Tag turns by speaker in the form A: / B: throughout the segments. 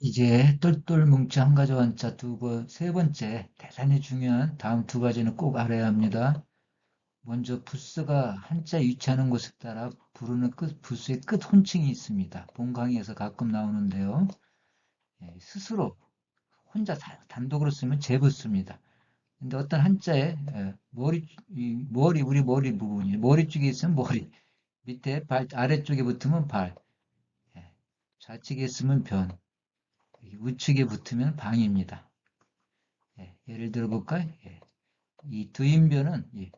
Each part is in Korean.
A: 이제 똘똘 뭉쳐 한 가지 원자 두 번, 세 번째 대단히 중요한 다음 두 가지는 꼭 알아야 합니다. 먼저 부스가 한자 위치하는 곳에 따라 부르는 끝, 부스의 끝 혼칭이 있습니다. 본 강의에서 가끔 나오는데요. 예, 스스로 혼자 다- 단독으로 쓰면 제부스입니다. 근데 어떤 한자에 예, 머리, 이 머리, 우리 머리 부분이 머리 쪽에 있으면 머리, 밑에 발, 아래쪽에 붙으면 발, 예, 좌측에 있으면 변, 우측에 붙으면 방입니다. 예, 예를 들어 볼까요? 예, 이 두인변은 이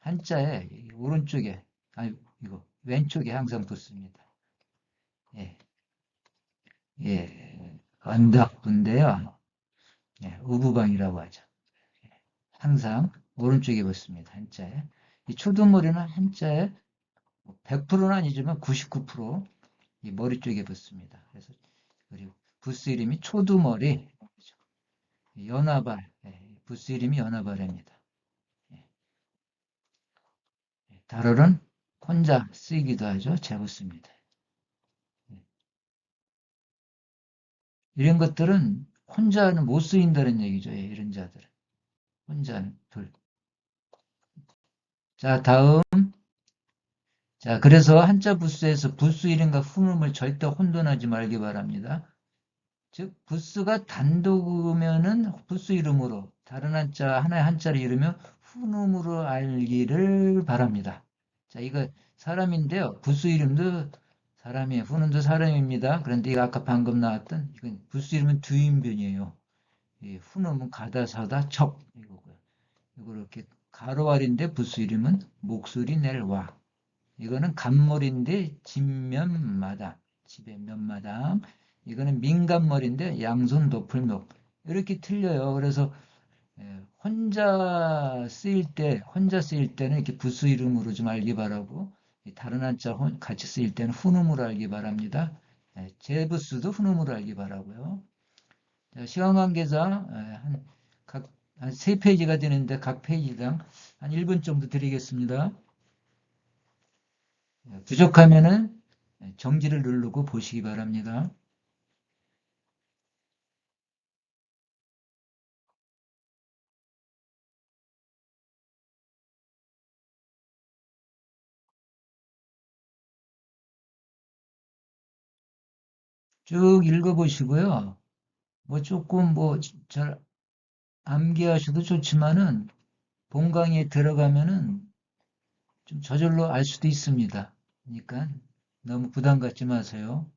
A: 한자에 이 오른쪽에, 아니, 이거, 왼쪽에 항상 붙습니다. 예, 예, 언덕분인데요. 예, 우부방이라고 하죠. 예, 항상 오른쪽에 붙습니다. 한자에. 이 초두머리는 한자에 100%는 아니지만 99%이 머리 쪽에 붙습니다. 그래서 그리고 부스 이름이 초두머리, 연화발, 예, 부스 이름이 연화발입니다. 예. 예, 달월은 혼자 쓰이기도 하죠. 제부스입니다. 예. 이런 것들은 혼자는 못 쓰인다는 얘기죠. 예, 이런 자들은. 혼자는 둘. 자, 다음. 자, 그래서 한자 부스에서 부스 이름과 훈음을 절대 혼돈하지 말기 바랍니다. 즉, 부스가 단독이면은 부스 이름으로, 다른 한자, 하나의 한자를 이루면 훈음으로 알기를 바랍니다. 자, 이거 사람인데요. 부스 이름도 사람이에요. 훈음도 사람입니다. 그런데 이거 아까 방금 나왔던, 이건 부스 이름은 두인변이에요. 이 훈음은 가다, 사다, 척, 이거고요. 이거 이렇게 가로알인데 부스 이름은 목소리 낼 와. 이거는 간머리인데 집면마당, 집의 면마당. 이거는 민간머리인데 양손 도플목. 이렇게 틀려요. 그래서 예, 혼자 쓰일 때, 혼자 쓰일 때는 이렇게 부수 이름으로 좀 알기 바라고, 이 다른 한자 혼- 같이 쓰일 때는 훈음으로 알기 바랍니다. 예, 제부수도 훈음으로 알기 바라고요. 자, 시간 관계상 예, 한, 각, 한 3페이지가 되는데 각 페이지당 한 1분 정도 드리겠습니다. 예, 부족하면은 예, 정지를 누르고 보시기 바랍니다. 쭉 읽어보시고요. 뭐 조금 뭐 잘 암기하셔도 좋지만은 본 강의에 들어가면은 좀 저절로 알 수도 있습니다. 그러니까 너무 부담 갖지 마세요.